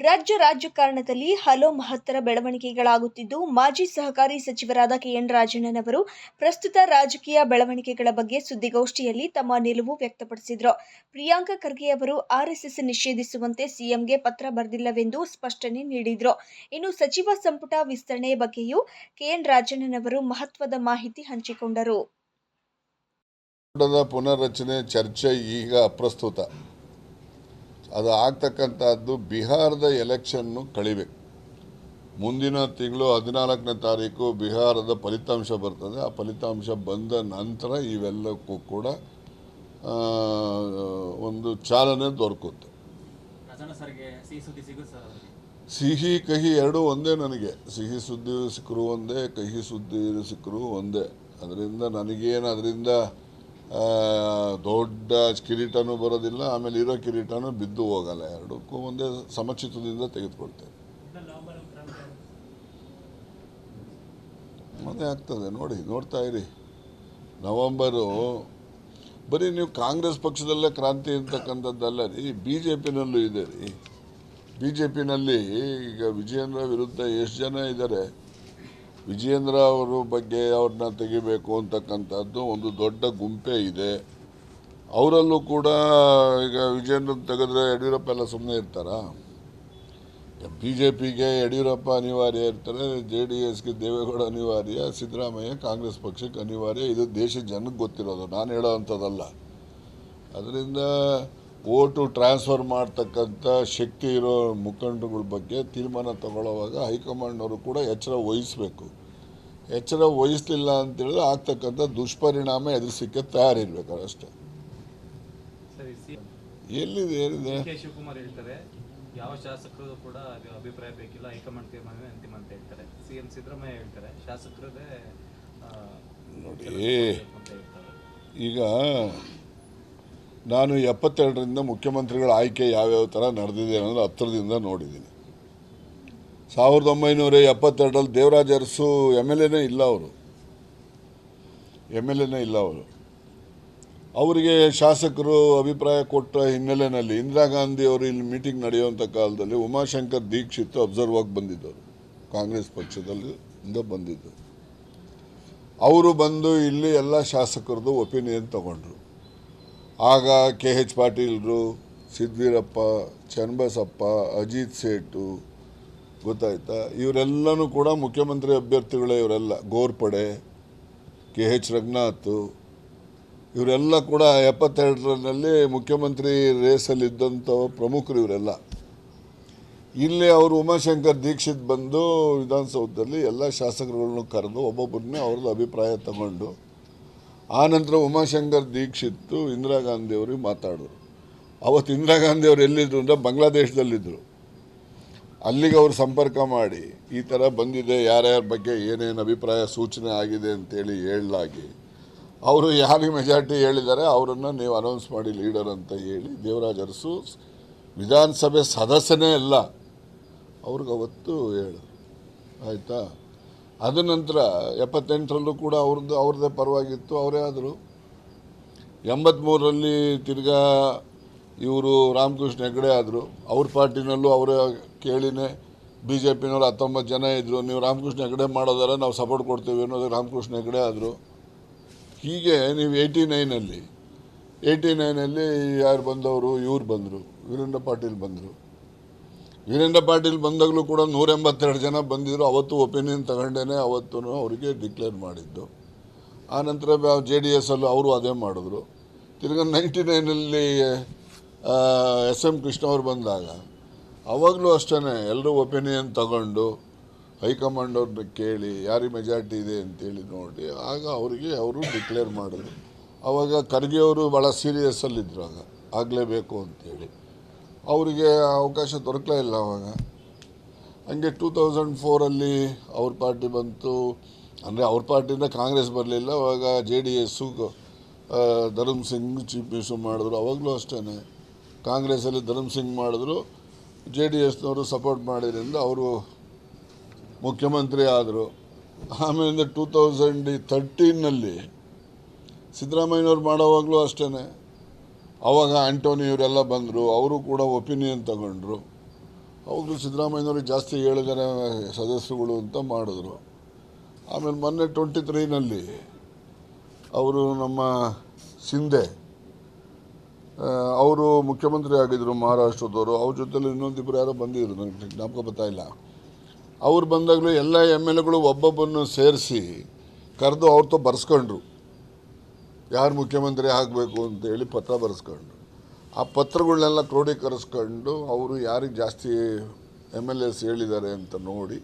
ರಾಜ್ಯ ರಾಜಕಾರಣದಲ್ಲಿ ಹಲವು ಮಹತ್ತರ ಬೆಳವಣಿಗೆಗಳಾಗುತ್ತಿದ್ದು, ಮಾಜಿ ಸಹಕಾರಿ ಸಚಿವರಾದ ಕೆಎನ್ ರಾಜಣ್ಣನವರು ಪ್ರಸ್ತುತ ರಾಜಕೀಯ ಬೆಳವಣಿಗೆಗಳ ಬಗ್ಗೆ ಸುದ್ದಿಗೋಷ್ಠಿಯಲ್ಲಿ ತಮ್ಮ ನಿಲುವು ವ್ಯಕ್ತಪಡಿಸಿದರು. ಪ್ರಿಯಾಂಕ ಖರ್ಗೆ ಅವರು ಆರ್ಎಸ್ಎಸ್ ನಿಷೇಧಿಸುವಂತೆ ಸಿಎಂಗೆ ಪತ್ರ ಬರೆದಿಲ್ಲವೆಂದು ಸ್ಪಷ್ಟನೆ ನೀಡಿದರು. ಇನ್ನು ಸಚಿವ ಸಂಪುಟ ವಿಸ್ತರಣೆ ಬಗ್ಗೆಯೂ ಕೆಎನ್ ರಾಜಣ್ಣನವರು ಮಹತ್ವದ ಮಾಹಿತಿ ಹಂಚಿಕೊಂಡರು. ಪುನರ್ರಚನೆ ಚರ್ಚೆ ಈಗ ಅಪ್ರಸ್ತುತ ಅದು ಆಗ್ತಕ್ಕಂಥದ್ದು ಬಿಹಾರದ ಎಲೆಕ್ಷನ್ನು ಕಳಿಬೇಕು ಮುಂದಿನ ತಿಂಗಳು ಹದಿನಾಲ್ಕನೇ ತಾರೀಕು ಬಿಹಾರದ ಫಲಿತಾಂಶ ಬರ್ತದೆ. ಆ ಫಲಿತಾಂಶ ಬಂದ ನಂತರ ಇವೆಲ್ಲಕ್ಕೂ ಕೂಡ ಒಂದು ಚಾಲನೆ ದೊರಕುತ್ತೆ. ಸಿಹಿ ಕಹಿ ಎರಡೂ ಒಂದೇ ನನಗೆ. ಸಿಹಿ ಸುದ್ದಿ ಸಿಕ್ಕರು ಒಂದೇ ಕಹಿ ಸುದ್ದಿ ಸಿಕ್ಕರು ಒಂದೇ. ಅದರಿಂದ ನನಗೇನು ಅದರಿಂದ ದೊಡ್ಡ ಕಿರೀಟನೂ ಬರೋದಿಲ್ಲ, ಆಮೇಲೆ ಇರೋ ಕಿರೀಟನೂ ಬಿದ್ದು ಹೋಗಲ್ಲ, ಎರಡಕ್ಕೂ ಒಂದೇ ಸಮಚಿತದಿಂದ ತೆಗೆದುಕೊಳ್ತೇವೆ. ಮತ್ತೆ ಆಗ್ತದೆ, ನೋಡಿ, ನೋಡ್ತಾ ಇರಿ. ನವಂಬರು, ಬರೀ ನೀವು ಕಾಂಗ್ರೆಸ್ ಪಕ್ಷದಲ್ಲೇ ಕ್ರಾಂತಿ ಅಂತಕ್ಕಂಥದ್ದಲ್ಲ ರೀ ಬಿ ಜೆ ಪಿನಲ್ಲೂ ಇದೆ ರೀ. ಬಿ ಜೆ ಪಿನಲ್ಲಿ ಈಗ ವಿಜಯೇಂದ್ರ ವಿರುದ್ಧ ಎಷ್ಟು ಜನ ಇದ್ದಾರೆ? ವಿಜಯೇಂದ್ರ ಅವರ ಬಗ್ಗೆ ಅವ್ರನ್ನ ತೆಗಿಬೇಕು ಅಂತಕ್ಕಂಥದ್ದು ಒಂದು ದೊಡ್ಡ ಗುಂಪೇ ಇದೆ. ಅವರಲ್ಲೂ ಕೂಡ ಈಗ ವಿಜೇಂದ್ರ ತೆಗೆದ್ರೆ ಯಡಿಯೂರಪ್ಪ ಎಲ್ಲ ಸುಮ್ಮನೆ ಇರ್ತಾರಾ? ಬಿ ಜೆ ಪಿಗೆ ಯಡಿಯೂರಪ್ಪ ಅನಿವಾರ್ಯ ಇರ್ತಾರೆ, ಜೆ ಡಿ ಎಸ್ಗೆ ದೇವೇಗೌಡ ಅನಿವಾರ್ಯ, ಸಿದ್ದರಾಮಯ್ಯ ಕಾಂಗ್ರೆಸ್ ಪಕ್ಷಕ್ಕೆ ಅನಿವಾರ್ಯ, ಇದು ದೇಶದ ಜನಕ್ಕೆ ಗೊತ್ತಿರೋದು, ನಾನು ಹೇಳೋ ಅಂಥದ್ದಲ್ಲ. ಅದರಿಂದ ಓಟು ಟ್ರಾನ್ಸ್ಫರ್ ಮಾಡ್ತಕ್ಕಂಥ ಶಕ್ತಿ ಇರೋ ಮುಖಂಡರುಗಳ ಬಗ್ಗೆ ತೀರ್ಮಾನ ತಗೊಳ್ಳುವಾಗ ಹೈಕಮಾಂಡ್ನವರು ಕೂಡ ಎಚ್ಚರ ವಹಿಸಬೇಕು. ಎಚ್ಚರ ವಹಿಸಲಿಲ್ಲ ಅಂತೇಳಿದ್ರೆ ಆಗ್ತಕ್ಕಂಥ ದುಷ್ಪರಿಣಾಮ ಎದುರಿಸಲಿಕ್ಕೆ ತಯಾರಿರ್ಬೇಕು ಅಷ್ಟೇ. ಎಲ್ಲಿದೆ ಏನಿದೆ ಶಿವಕುಮಾರ್ ಹೇಳ್ತಾರೆ ಯಾವ ಶಾಸಕರು ಕೂಡ ಅಭಿಪ್ರಾಯ ಬೇಕಿಲ್ಲ ಹೈಕಮಾಂಡ್ ತೀರ್ಮಾನವೇ ಅಂತಿಮ ಅಂತ ಹೇಳ್ತಾರೆ. ಸಿ ಎಂ ಸಿದ್ದರಾಮಯ್ಯ ಹೇಳ್ತಾರೆ ಶಾಸಕರದೇ ನೋಡಿ ಈಗ ನಾನು ಎಪ್ಪತ್ತೆರಡರಿಂದ ಮುಖ್ಯಮಂತ್ರಿಗಳ ಆಯ್ಕೆ ಯಾವ್ಯಾವ ಥರ ನಡೆದಿದೆ ಅನ್ನೋದು ಹತ್ತಿರದಿಂದ ನೋಡಿದ್ದೀನಿ. ಸಾವಿರದ ಒಂಬೈನೂರ ಎಪ್ಪತ್ತೆರಡರಲ್ಲಿ ದೇವರಾಜ ಅರಸು ಎಂ ಎಲ್ ಎನೇ ಇಲ್ಲ ಅವರು. ಎಂ ಎಲ್ ಎನೇ ಇಲ್ಲ ಅವರು. ಅವರಿಗೆ ಶಾಸಕರು ಅಭಿಪ್ರಾಯ ಕೊಟ್ಟ ಹಿನ್ನೆಲೆಯಲ್ಲಿ ಇಂದಿರಾ ಗಾಂಧಿ ಅವರು ಇಲ್ಲಿ ಮೀಟಿಂಗ್ ನಡೆಯುವಂಥ ಕಾಲದಲ್ಲಿ ಉಮಾಶಂಕರ್ ದೀಕ್ಷಿತ್ ಅಬ್ಸರ್ವ್ ಆಗಿ ಬಂದಿದ್ದರು ಕಾಂಗ್ರೆಸ್ ಪಕ್ಷದಲ್ಲಿ ಇಂದ ಬಂದಿದ್ದರು ಅವರು ಬಂದು ಇಲ್ಲಿ ಎಲ್ಲ ಶಾಸಕರದ್ದು ಒಪಿನಿಯನ್ ತಗೊಂಡ್ರು. ಆಗ ಕೆ ಎಚ್ ಪಾಟೀಲ್ರು ಸಿದ್ವೀರಪ್ಪ ಚನ್ನಬಸಪ್ಪ, ಅಜಿತ್ ಸೇಟು ಗೊತ್ತಾಯ್ತಾ? ಇವರೆಲ್ಲನೂ ಕೂಡ ಮುಖ್ಯಮಂತ್ರಿ ಅಭ್ಯರ್ಥಿಗಳೇ ಇವರೆಲ್ಲ. ಗೋರ್ಪಡೆ, ಕೆ ಎಚ್ ರಘುನಾಥ್ ಇವರೆಲ್ಲ ಕೂಡ ಎಪ್ಪತ್ತೆರಡರಲ್ಲಿ ಮುಖ್ಯಮಂತ್ರಿ ರೇಸಲ್ಲಿದ್ದಂಥ ಪ್ರಮುಖರು ಇವರೆಲ್ಲ. ಇಲ್ಲಿ ಅವರು ಉಮಾಶಂಕರ್ ದೀಕ್ಷಿತ್ ಬಂದು ವಿಧಾನಸೌಧದಲ್ಲಿ ಎಲ್ಲ ಶಾಸಕರುಗಳನ್ನು ಕರೆದು ಒಬ್ಬೊಬ್ಬರನ್ನೇ ಅವ್ರದ್ದು ಅಭಿಪ್ರಾಯ ತಗೊಂಡು ಆನಂತರ ಉಮಾಶಂಕರ್ ದೀಕ್ಷಿತ್ ಇಂದಿರಾ ಗಾಂಧಿ ಅವರಿಗೆ ಮಾತಾಡಿದ್ರು. ಅವತ್ತು ಇಂದಿರಾ ಗಾಂಧಿ ಅವರು ಎಲ್ಲಿದ್ರು ಅಂದರೆ ಬಾಂಗ್ಲಾದೇಶದಲ್ಲಿದ್ದರು ಅಲ್ಲಿಗೆ ಅವರು ಸಂಪರ್ಕ ಮಾಡಿ, ಈ ಥರ ಬಂದಿದೆ, ಯಾರ್ಯಾರ ಬಗ್ಗೆ ಏನೇನು ಅಭಿಪ್ರಾಯ ಸೂಚನೆ ಆಗಿದೆ ಅಂತೇಳಿ ಹೇಳಲಾಗಿ, ಅವರು ಯಾರಿಗೆ ಮೆಜಾರಿಟಿ ಹೇಳಿದ್ದಾರೆ ಅವರನ್ನು ನೀವು ಅನೌನ್ಸ್ ಮಾಡಿ ಲೀಡರ್ ಅಂತ ಹೇಳಿ ದೇವರಾಜ್ ಅರಸು ವಿಧಾನಸಭೆ ಸದಸ್ಯನೇ ಅಲ್ಲ, ಅವ್ರಿಗೆ ಅವತ್ತು ಹೇಳು ಆಯಿತಾ? ಅದ ನಂತರ ಎಪ್ಪತ್ತೆಂಟರಲ್ಲೂ ಕೂಡ ಅವ್ರದ್ದು, ಅವ್ರದ್ದೇ ಪರವಾಗಿತ್ತು, ಅವರೇ ಆದರು. ಎಂಬತ್ತ್ಮೂರರಲ್ಲಿ ತಿರ್ಗಾ ಇವರು ರಾಮಕೃಷ್ಣ ಹೆಗಡೆ ಆದರು. ಅವ್ರ ಪಾರ್ಟಿನಲ್ಲೂ ಅವರ ಕೇಳಿನೇ ಬಿ ಜೆ ಪಿನವ್ರು ಹತ್ತೊಂಬತ್ತು ಜನ ಇದ್ದರು ನೀವು ರಾಮಕೃಷ್ಣ ಹೆಗಡೆ ಮಾಡೋದಾರ ನಾವು ಸಪೋರ್ಟ್ ಕೊಡ್ತೀವಿ ಅನ್ನೋದು ರಾಮಕೃಷ್ಣ ಹೆಗಡೆ ಆದರು. ಹೀಗೆ ನೀವು ಏಯ್ಟಿ ನೈನಲ್ಲಿ ಏಯ್ಟಿ ನೈನಲ್ಲಿ ಯಾರು ಬಂದವರು? ಇವ್ರು ಬಂದರು, ವೀರೇಂದ್ರ ಪಾಟೀಲ್ ಬಂದರು. ವೀರೇಂದ್ರ ಪಾಟೀಲ್ ಬಂದಾಗಲೂ ಕೂಡ ನೂರ ಎಂಬತ್ತೆರಡು ಜನ ಬಂದಿದ್ದರು ಅವತ್ತು ಒಪಿನಿಯನ್ ತಗೊಂಡೇ ಅವತ್ತು ಅವರಿಗೆ ಡಿಕ್ಲೇರ್ ಮಾಡಿದ್ದು. ಆನಂತರ ಜೆ ಡಿ ಎಸ್ ಅಲ್ಲೂ ಅವರು ಅದೇ ಮಾಡಿದ್ರು. ತಿರ್ಗಿ ನೈಂಟಿ ನೈನಲ್ಲಿ ಎಸ್ ಎಂ ಕೃಷ್ಣ ಅವರು ಬಂದಾಗ, ಅವಾಗಲೂ ಅಷ್ಟೇ ಎಲ್ಲರೂ ಒಪಿನಿಯನ್ ತಗೊಂಡು ಹೈಕಮಾಂಡ್ ಅವ್ರನ್ನ ಕೇಳಿ, ಯಾರಿಗೆ ಮೆಜಾರಿಟಿ ಇದೆ? ಅಂತೇಳಿ ನೋಡಿ, ಆಗ ಅವರಿಗೆ ಅವರು ಡಿಕ್ಲೇರ್ ಮಾಡಿದ್ರು. ಅವಾಗ ಖರ್ಗೆ ಅವರು ಭಾಳ ಸೀರಿಯಸ್ಸಲ್ಲಿದ್ದರು ಆಗ. ಆಗಲೇಬೇಕು ಅಂತೇಳಿ. ಅವರಿಗೆ ಅವಕಾಶ ದೊರಕಲೇ ಇಲ್ಲ ಅವಾಗ. ಹಂಗೆ ಟೂ ತೌಸಂಡ್ ಫೋರಲ್ಲಿ ಅವ್ರ ಪಾರ್ಟಿ ಬಂತು. ಅಂದರೆ ಅವ್ರ ಪಾರ್ಟಿಯಿಂದ ಕಾಂಗ್ರೆಸ್ ಬರಲಿಲ್ಲ, ಅವಾಗ J D S Dharam Singh chief minister ಮಾಡಿದ್ರು, ಅವಾಗಲೂ ಅಷ್ಟೇ ಕಾಂಗ್ರೆಸ್ಸಲ್ಲಿ ಧರ್ಮ್ ಸಿಂಗ್ ಮಾಡಿದ್ರು, ಜೆ ಡಿ ಎಸ್ನವರು ಸಪೋರ್ಟ್ ಮಾಡಿದ್ರಿಂದ ಅವರು ಮುಖ್ಯಮಂತ್ರಿ ಆದರು. ಆಮೇಲೆ ಟೂ ತೌಸಂಡ್ ತರ್ಟೀನಲ್ಲಿ ಸಿದ್ದರಾಮಯ್ಯನವ್ರು ಮಾಡೋವಾಗಲೂ ಅಷ್ಟೇ ಅವಾಗ ಆಂಟೋನಿ ಇವರೆಲ್ಲ ಬಂದರು, ಅವರು ಕೂಡ ಒಪಿನಿಯನ್ ತಗೊಂಡ್ರು. ಅವರು ಸಿದ್ದರಾಮಯ್ಯನವ್ರಿಗೆ ಜಾಸ್ತಿ ಜನ ಸದಸ್ಯರುಗಳು ಅಂತ ಮಾಡಿದ್ರು. ಆಮೇಲೆ ಮೊನ್ನೆ ಟ್ವೆಂಟಿ ತ್ರೀನಲ್ಲಿ ಅವರು ನಮ್ಮ ಸಿಂಧೆ ಅವರು ಮುಖ್ಯಮಂತ್ರಿ ಆಗಿದ್ದರು ಮಹಾರಾಷ್ಟ್ರದವರು. ಅವ್ರ ಜೊತೆಲಿ ಇನ್ನೊಂದಿಬ್ಬರು ಯಾರೋ ಬಂದಿದ್ರು ನನಗೆ ಜ್ಞಾಪಕ ಬರ್ತಾ ಇಲ್ಲ. ಅವ್ರು ಬಂದಾಗಲೂ ಎಲ್ಲ ಎಂ ಎಲ್ ಎಗಳು ಒಬ್ಬೊಬ್ಬನ್ನು ಸೇರಿಸಿ ಕರೆದು ಅವ್ರತೋ ಬರೆಸ್ಕೊಂಡ್ರು. ಯಾರು ಮುಖ್ಯಮಂತ್ರಿ ಆಗಬೇಕು ಅಂತೇಳಿ ಪತ್ರ ಬರೆಸ್ಕೊಂಡು, ಆ ಪತ್ರಗಳನ್ನೆಲ್ಲ ಕ್ರೋಢೀಕರಿಸ್ಕೊಂಡು ಅವರು ಯಾರಿಗೆ ಜಾಸ್ತಿ ಎಂ ಎಲ್ ಎಸ್ ಹೇಳಿದ್ದಾರೆ ಅಂತ ನೋಡಿ,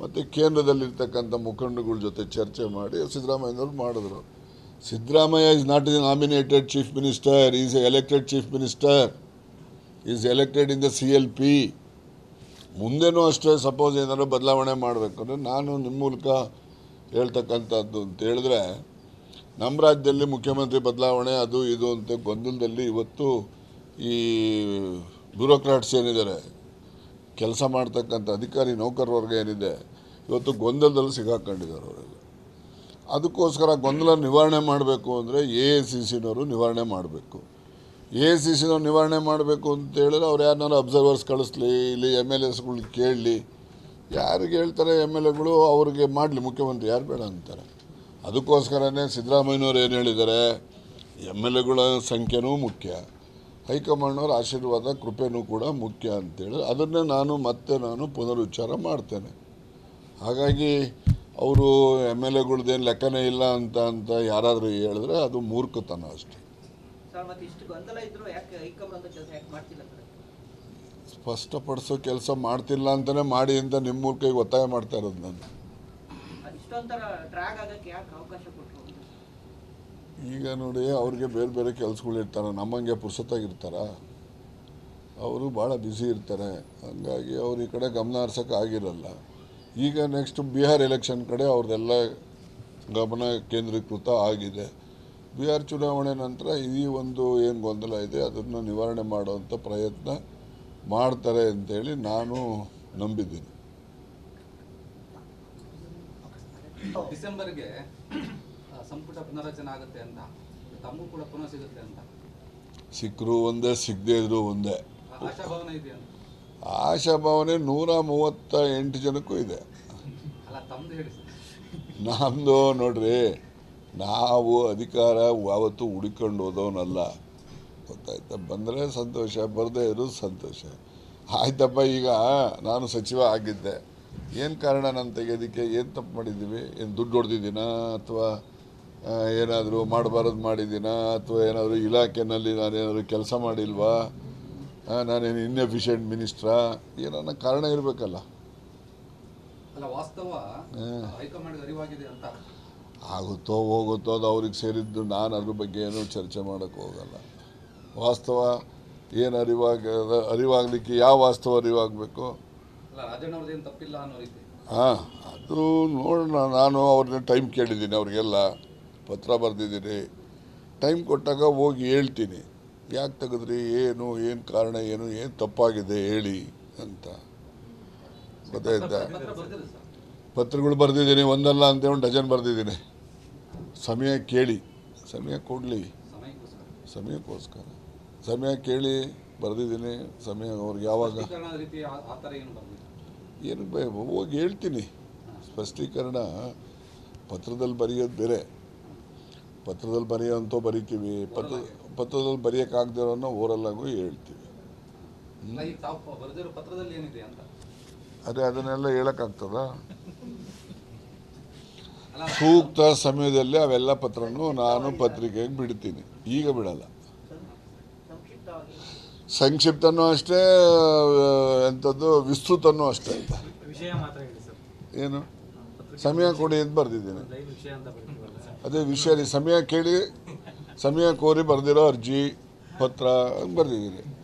ಮತ್ತು ಕೇಂದ್ರದಲ್ಲಿರ್ತಕ್ಕಂಥ ಮುಖಂಡಗಳ ಜೊತೆ ಚರ್ಚೆ ಮಾಡಿ ಸಿದ್ದರಾಮಯ್ಯನವ್ರು ಮಾಡಿದ್ರು. Siddaramaiah is not is nominated chief minister is elected chief minister is elected in the C L P ಮುಂದೇನೂ ಅಷ್ಟೇ ಸಪೋಸ್ ಏನಾದರೂ ಬದಲಾವಣೆ ಮಾಡಬೇಕು ಅಂದರೆ ನಾನು ನಿಮ್ಮ ಮೂಲಕ ಹೇಳ್ತಕ್ಕಂಥದ್ದು ಅಂತ ಹೇಳಿದ್ರೆ ನಮ್ಮ ರಾಜ್ಯದಲ್ಲಿ ಮುಖ್ಯಮಂತ್ರಿ ಬದಲಾವಣೆ, ಅದು ಇದು ಅಂತ ಗೊಂದಲದಲ್ಲಿ ಇವತ್ತು ಈ ಬ್ಯೂರೋಕ್ರಾಟ್ಸ್ ಏನಿದ್ದಾರೆ, ಕೆಲಸ ಮಾಡ್ತಕ್ಕಂಥ ಅಧಿಕಾರಿ ನೌಕರವರ್ಗ ಏನಿದೆ, ಇವತ್ತು ಗೊಂದಲದಲ್ಲಿ ಸಿಗಾಕೊಂಡಿದ್ದಾರೆ ಅವರೆಲ್ಲ ಅದಕ್ಕೋಸ್ಕರ ಗೊಂದಲ ನಿವಾರಣೆ ಮಾಡಬೇಕು ಅಂದರೆ ಎ ಎ ಸಿ ಸಿನವರು ನಿವಾರಣೆ ಮಾಡಬೇಕು. ಎ ಎ ಸಿ ಸಿನವ್ರು ನಿವಾರಣೆ ಮಾಡಬೇಕು ಅಂತ ಹೇಳಿದ್ರೆ ಅವ್ರು ಯಾರನ್ನಾರು ಅಬ್ಸರ್ವರ್ಸ್ ಕಳಿಸ್ಲಿ, ಇಲ್ಲಿ ಎಂ ಎಲ್ ಎಸ್ಗಳು ಕೇಳಲಿ, ಯಾರಿಗೆ ಹೇಳ್ತಾರೆ ಎಂ ಎಲ್ ಎಗಳು ಅವ್ರಿಗೆ ಮಾಡಲಿ, ಮುಖ್ಯಮಂತ್ರಿ ಯಾರು ಬೇಡ ಅಂತಾರೆ. ಅದಕ್ಕೋಸ್ಕರನೇ ಸಿದ್ದರಾಮಯ್ಯನವ್ರು ಏನು ಹೇಳಿದ್ದಾರೆ ಎಂ ಎಲ್ ಎಗಳ ಸಂಖ್ಯೆನೂ ಮುಖ್ಯ. ಹೈಕಮಾಂಡ್ನವ್ರ ಆಶೀರ್ವಾದ ಕೃಪೆನೂ ಕೂಡ ಮುಖ್ಯ ಅಂತೇಳಿ ಅದನ್ನೇ ನಾನು ಮತ್ತೆ ನಾನು ಪುನರುಚ್ಚಾರ ಮಾಡ್ತೇನೆ. ಹಾಗಾಗಿ ಅವರು ಎಂ ಎಲ್ ಎಗಳ್ದೇನು ಲೆಕ್ಕನೇ ಇಲ್ಲ ಅಂತ ಅಂತ ಯಾರಾದರೂ ಹೇಳಿದ್ರೆ ಅದು ಮೂರ್ಖತನ ಅಷ್ಟೆ. ಸ್ಪಷ್ಟಪಡಿಸೋ ಕೆಲಸ ಮಾಡ್ತಿಲ್ಲ ಅಂತಲೇ ಮಾಡಿ ಅಂತ ನಿಮ್ಮ ಮೂಲಕ ಈಗ ಒತ್ತಾಯ ಮಾಡ್ತಾ ಇರೋದು ನಾನು. ಈಗ ನೋಡಿ, ಅವ್ರಿಗೆ ಬೇರೆ ಬೇರೆ ಕೆಲಸಗಳು ಇರ್ತಾರೆ, ನಮ್ಮಂಗೆ ಪುರ್ಸತ್ತಾಗಿರ್ತಾರ. ಅವರು ಭಾಳ ಬ್ಯುಸಿ ಇರ್ತಾರೆ. ಹಂಗಾಗಿ ಅವ್ರು ಈ ಕಡೆ ಗಮನ ಹರ್ಸೋಕೆ ಆಗಿರಲ್ಲ. ಈಗ ನೆಕ್ಸ್ಟ್ ಬಿಹಾರ್ ಎಲೆಕ್ಷನ್ ಕಡೆ ಅವ್ರದ್ದೆಲ್ಲ ಗಮನ ಕೇಂದ್ರೀಕೃತ ಆಗಿದೆ. ಬಿಹಾರ್ ಚುನಾವಣೆ ನಂತರ ಈ ಒಂದು ಏನು ಗೊಂದಲ ಇದೆ, ಅದನ್ನು ನಿವಾರಣೆ ಮಾಡುವಂಥ ಪ್ರಯತ್ನ ಮಾಡ್ತಾರೆ ಅಂತೇಳಿ ನಾನು ನಂಬಿದ್ದೀನಿ. ಡಿಸೆಂಬರ್ಗೆ ಸಂಪುಟ ಪುನರಚನೆ ಆಗುತ್ತೆ ಅಂತ. ತಮಗೂ ಕೂಡ ಪುನಃ ಸಿಗುತ್ತೆ ಅಂತ. ಸಿಕ್ಕರು ಒಂದೇ ಸಿಗದೇ ಇದ್ರು ಒಂದೇ. ಆಶಾಭಾವನೆ ಇದೆ ಅಂತ ಆಶಾಭಾವನೆ ನೂರ ಮೂವತ್ತ ಎಂಟು ಜನಕ್ಕೂ ಇದೆ. ಅಲ್ಲ ಹೇಳಿ ಸರ್. ನಮ್ಮದು ನೋಡ್ರಿ ನಾವು ಅಧಿಕಾರ ಯಾವತ್ತು ಹುಡುಕೊಂಡು ಹೋದವನಲ್ಲ. ಗೊತ್ತಾಯ್ತಾ? ಬಂದರೆ ಸಂತೋಷ ಬರದೇ ಇರೋದು ಸಂತೋಷ. ಆಯ್ತಪ್ಪ ಈಗ ನಾನು ಸಚಿವ ಆಗಿದ್ದೆ. ಏನು ಕಾರಣ ನಾನು ತೆಗೆಯೋದಕ್ಕೆ? ಏನು ತಪ್ಪು ಮಾಡಿದ್ದೀವಿ? ಏನು ದುಡ್ಡು ಹೊಡೆದಿದ್ದೀನಾ? ಅಥವಾ ಏನಾದರೂ ಮಾಡಬಾರದು ಮಾಡಿದ್ದೀನಾ? ಅಥವಾ ಏನಾದರೂ ಇಲಾಖೆನಲ್ಲಿ ನಾನೇನಾದರೂ ಕೆಲಸ ಮಾಡಿಲ್ವಾ? ನಾನೇನು ಇನ್ಎಫಿಷಿಯೆಂಟ್ ಮಿನಿಸ್ಟ್ರಾ ಏನನ್ನ ಕಾರಣ ಇರಬೇಕಲ್ಲ. ಆಗುತ್ತೋ ಹೋಗುತ್ತೋ ಅದು ಅವ್ರಿಗೆ ಸೇರಿದ್ದು ನಾನು ಅದ್ರ ಬಗ್ಗೆ ಏನೂ ಚರ್ಚೆ ಮಾಡೋಕ್ಕೆ ಹೋಗಲ್ಲ. ವಾಸ್ತವ ಏನು ಅರಿವಾಗ ಅರಿವಾಗಲಿಕ್ಕೆ ಯಾವ ವಾಸ್ತವ ಅರಿವಾಗಬೇಕು? ಹಾಂ ಅದು ನೋಡೋಣ. ನಾನು ಅವ್ರನ್ನ ಟೈಮ್ ಕೇಳಿದ್ದೀನಿ ಅವ್ರಿಗೆಲ್ಲ ಪತ್ರ ಬರೆದಿದ್ದೀನಿ. ಟೈಮ್ ಕೊಟ್ಟಾಗ ಹೋಗಿ ಹೇಳ್ತೀನಿ. ಯಾಕೆ ತೆಗೆದ್ರಿ? ಏನು ಏನು ಕಾರಣ ಏನು ಏನು ತಪ್ಪಾಗಿದೆ ಹೇಳಿ ಅಂತ. ಗೊತ್ತಾಯ್ತಾ ಪತ್ರಗಳು ಬರೆದಿದ್ದೀನಿ ಒಂದಲ್ಲ ಅಂತ ಒಂದು ಡಜನ್ ಬರೆದಿದ್ದೀನಿ. ಸಮಯ ಕೇಳಿ. ಸಮಯ ಕೊಡಲಿ. ಸಮಯಕ್ಕೋಸ್ಕರ. ಸಮಯ ಕೇಳಿ ಬರೆದಿದ್ದೀನಿ. ಸಮಯ ಅವ್ರಿಗೆ ಯಾವಾಗ ಏನು ಹೋಗಿ ಹೇಳ್ತೀನಿ. ಸ್ಪಷ್ಟೀಕರಣ ಪತ್ರದಲ್ಲಿ ಬರೆಯೋದು ಬೇರೆ. ಪತ್ರದಲ್ಲಿ ಬರೆಯೋಂತೂ ಬರಿತೀವಿ. ಪತ್ರ ಪತ್ರದಲ್ಲಿ ಬರೆಯೋಕ್ಕಾಗದಿರೋನ್ನ ಓರಲ್ಲಾಗೂ ಹೇಳ್ತೀವಿ. ಅದೇ ಅದನ್ನೆಲ್ಲ ಹೇಳೋಕ್ಕಾಗ್ತದ? ಸೂಕ್ತ ಸಮಯದಲ್ಲಿ ಅವೆಲ್ಲ ಪತ್ರನೂ ನಾನು ಪತ್ರಿಕೆಗೆ ಬಿಡ್ತೀನಿ. ಈಗ ಬಿಡಲ್ಲ. ಸಂಕ್ಷಿಪ್ತವಾಗಿ ಸಂಕ್ಷಿಪ್ತನೂ ಅಷ್ಟೇ ಎಂಥದ್ದು ವಿಸ್ತೃತನೂ ಅಷ್ಟೇ ಅಂತ. ಏನು? ಸಮಯ ಕೊಡಿ ಅಂತ ಬರೆದಿದ್ದೀನಿ. ಅದೇ ವಿಷಯ ಸಮಯ ಕೇಳಿ ಸಮಯ ಕೋರಿ ಬರೆದಿರೋ ಅರ್ಜಿ ಪತ್ರ ಬರೆದಿದ್ದೀನಿ.